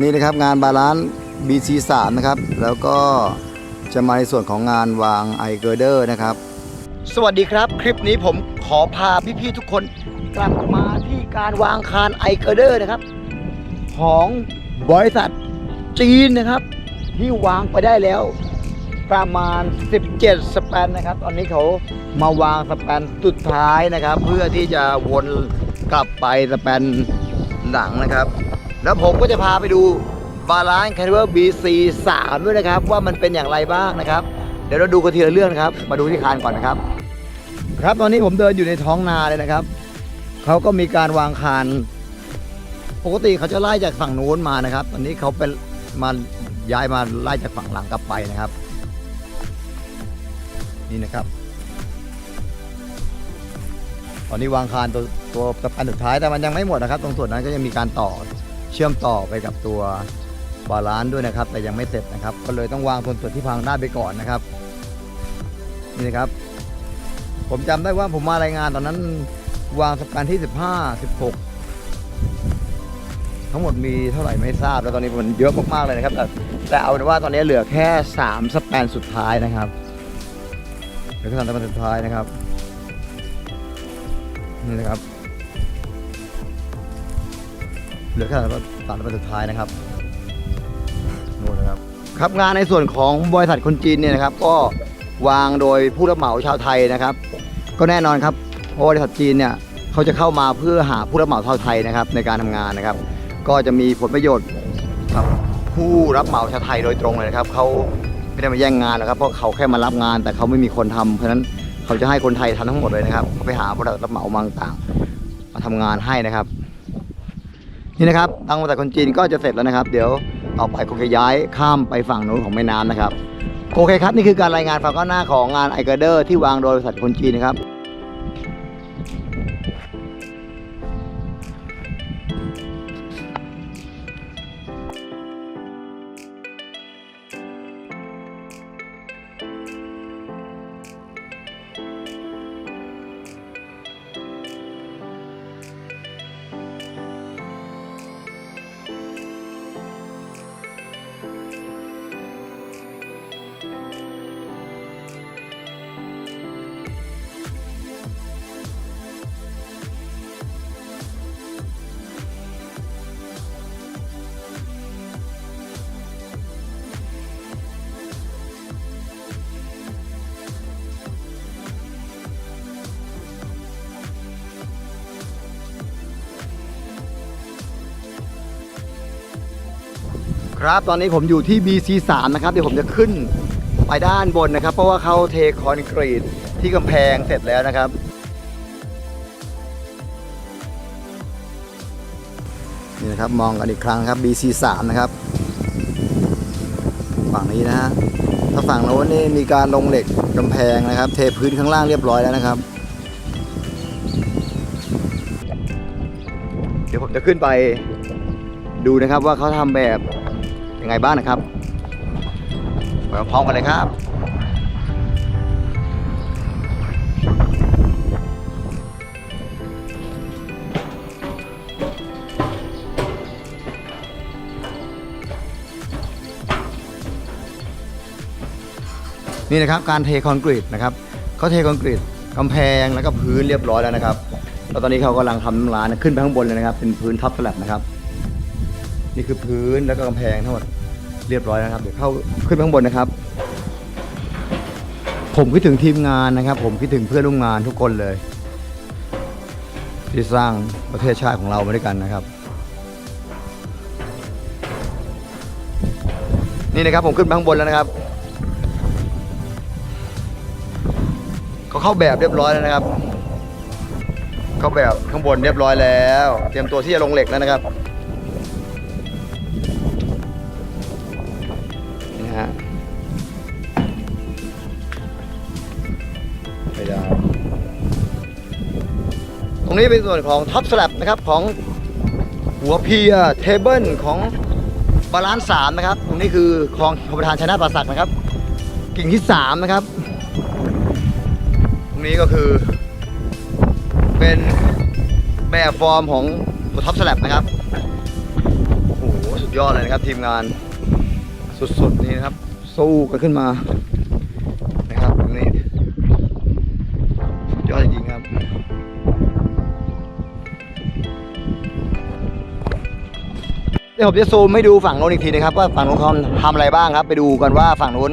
นี่นะครับงานบาลานซ์ BC3 นะครับ แล้วก็จะมาในส่วนของงานวางไอเกอร์เดอร์นะครับ สวัสดีครับคลิปนี้ผมขอพาพี่ๆทุกคนกลับมาที่การวางคานไอเกอร์เดอร์นะครับ ของบริษัทจีนนะครับ ที่วางไปได้แล้วประมาณ 17 สแปนนะครับ ตอนนี้เขามาวางสแปนสุดท้ายนะครับ เพื่อที่จะวนกลับไปสแปนหลังนะครับ แล้วผมก็จะพาไปดูบาลานซ์แค n เวอร์ BC 3 ด้วยนะครับ ว่ามันเป็นอย่างไรบ้างนะครับ เดี๋ยวเราดูกันทีละเรื่องครับ มาดูที่คานก่อนนะครับ ครับตอนนี้ผมเดินอยู่ในท้องนาเลยนะครับเขาก็มีการวางคานปกติเขาจะไล่จากฝั่งนู้นมานะครับตอนนี้เขาเป็นมาย้ายมาไล่จากฝั่งหลังกลับไปนะครับ นี่นะครับ ตอนนี้วางคานตัวตัวสะพานสุดท้ายแต่มันยังไม่หมดนะครับ ตรงส่วนนั้นก็ยังมีการต่อ เชื่อมต่อไปกับตัวบาลานซ์ด้วยนะครับ แต่ยังไม่เสร็จนะครับ ก็เลยต้องวางตรงส่วนที่พังได้าไปก่อนนะครับนี่นะครับ ผมจำได้ว่าผมมารายงานตอนนั้นวางสะพานที่ 15 16 ทั้งหมดมีเท่าไหร่ไม่ทราบแล้วตอนนี้มันเยอะมากๆเลยนะครับ แต่แต่เอาเป็นว่าตอนนี้เหลือแค่ 3 สแปนสุดท้ายนะครับเหลือแค่สามสแปนสุดท้ายนะครับนี่นะครับ เหลือแค่สามสามสแปนสุดท้ายนะครับนู่นนะครับ ครับงานในส่วนของบริษัทคนจีนเนี่ยนะครับ ก็วางโดยผู้รับเหมาชาวไทยนะครับ ก็แน่นอนครับเพราะบริษัทจีนเนี่ยเขาจะเข้ามาเพื่อหาผู้รับเหมาชาวไทยนะครับ ในการทำงานนะครับ ก็จะมีผลประโยชน์กับผู้รับเหมาชาวไทยโดยตรงเลยนะครับเขาไม่ได้มาแย่งงานนะครับ เพราะเขาแค่มารับงาน แต่เขาไม่มีคนทำเพราะฉะนั้นเขาจะให้คนไทยทำทั้งหมดเลยนะครับเขาไปหาบริษัทรับเหมามาต่างมาทำงานให้นะครับ นี่นะครับทางบริษัทคนจีนก็จะเสร็จแล้วนะครับ เดี๋ยวต่อไปคงจะย้ายข้ามไปฝั่งนู้นของแม่น้ำนะครับโอเคครับนี่คือการรายงานความก้าวหน้าของงานไอเกอร์เดอร์ที่วางโดยบริษัทคนจีนนะครับ ครับตอนนี้ผมอยู่ที่ BC3 นะครับ เดี๋ยวผมจะขึ้นไปด้านบนนะครับ เพราะว่าเขาเทคอนกรีตที่กำแพงเสร็จแล้วนะครับ นี่นะครับมองกันอีกครั้งครับ BC3 นะครับ ฝั่งนี้นะฮะถ้าฝั่งโน้นนี่มีการลงเหล็กกำแพงนะครับ เทพื้นข้างล่างเรียบร้อยแล้วนะครับ เดี๋ยวผมจะขึ้นไปดูนะครับว่าเขาทำแบบ ยังไงบ้างนะครับไปพร้อมกันเลยครับนี่นะครับการเทคอนกรีตนะครับเขาเทคอนกรีตกำแพงแล้วก็พื้นเรียบร้อยแล้วนะครับแล้วตอนนี้เขากำลังทำร้านขึ้นไปข้างบนเลยนะครับ เป็นพื้นทับสลับนะครับ นี่คือพื้นแล้วก็กำแพงทั้งหมดเรียบร้อยแล้วนะครับ เดี๋ยวเข้าขึ้นข้างบนนะครับ ผมคิดถึงทีมงานนะครับ ผมคิดถึงเพื่อนร่วมงานทุกคนเลย ที่สร้างประเทศชาติของเรามาด้วยกันนะครับ นี่นะครับผมขึ้นข้างบนแล้วนะครับเขาเข้าแบบเรียบร้อยแล้วนะครับ เข้าแบบข้างบนเรียบร้อยแล้ว เตรียมตัวที่จะลงเหล็กแล้วนะครับ ฮะไปดาวตรงนี้เป็นส่วนของท็อปสลับนะครับของหัวเพียเทเบิลของบาลานซ์สามนะครับตรงนี้คือคลองพประธานชนะป่าศักนะครับ กิ่งที่สามนะครับ ตรงนี้ก็คือ เป็นแบบฟอร์มของตัวท็อปสลับนะครับโอ้โหสุดยอดเลยนะครับทีมงาน สดๆนี่นะครับ สู้กันขึ้นมานะครับตรงนี้สุดยอดจริงๆครับ เดี๋ยวผมจะซูมให้ดูฝั่งโน้นอีกทีนะครับ ว่าฝั่งโน้นเขาทำอะไรบ้างครับ ไปดูกันว่าฝั่งโน้น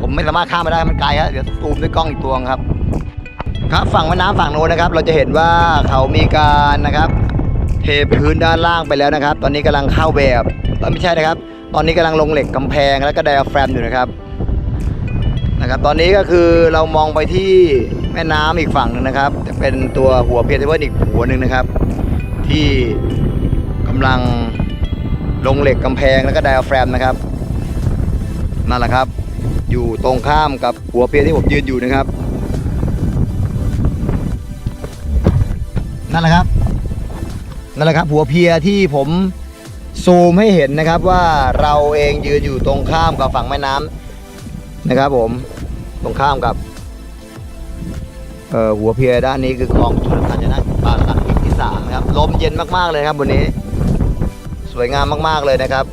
ผมไม่สามารถข้ามไปได้มันไกลครับเดี๋ยวซูมด้วยกล้องอีกตัวครับครับฝั่งแม่น้ำฝั่งโน้นนะครับ เราจะเห็นว่าเขามีการนะครับ เทพื้นด้านล่างไปแล้วนะครับ ตอนนี้กำลังเข้าแบบไม่ใช่นะครับ ตอนนี้กำลังลงเหล็กกำแพงแล้วก็ไดอะแฟรมอยู่นะครับนะครับ ตอนนี้ก็คือเรามองไปที่แม่น้ำอีกฝั่งหนึ่งนะครับ จะเป็นตัวหัวเพียร์เทเบิลอีกหัวหนึ่งนะครับ ที่กำลังลงเหล็กกำแพงแล้วก็ไดอะแฟรมนะครับนั่นแหละครับ อยู่ตรงข้ามกับหัวเพียร์ที่ผมยืนอยู่นะครับนั่นแหละครับนั่นแหละครับ หัวเพียที่ผม ซูมให้เห็นนะครับว่าเราเองยืนอยู่ตรงข้ามกับฝั่งแม่น้ำนะครับผมตรงข้ามกับหัวเพียด้านนี้คือคลองชลประทานชนะป่าสักแห่งที่สามนะครับลมเย็นมากๆเลยครับวันนี้ สวยงามมากๆเลยนะครับ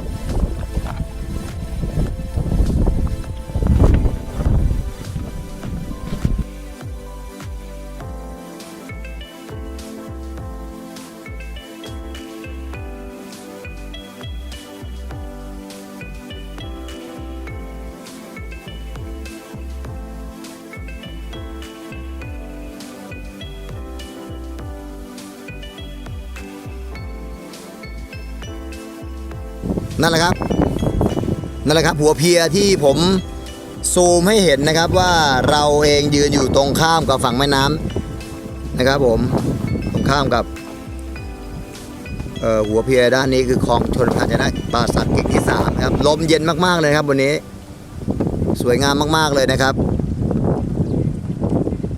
นั่นแหละครับ นั่นแหละครับ หัวเพียที่ผมซูมให้เห็นนะครับว่าเราเองยืนอยู่ตรงข้ามกับฝั่งแม่น้ำนะครับผมตรงข้ามกับหัวเพียด้านนี้คือคลองชนประทานชนะป่าสักกิ่งที่สามครับลมเย็นมากๆเลยครับวันนี้ สวยงามมากๆเลยนะครับ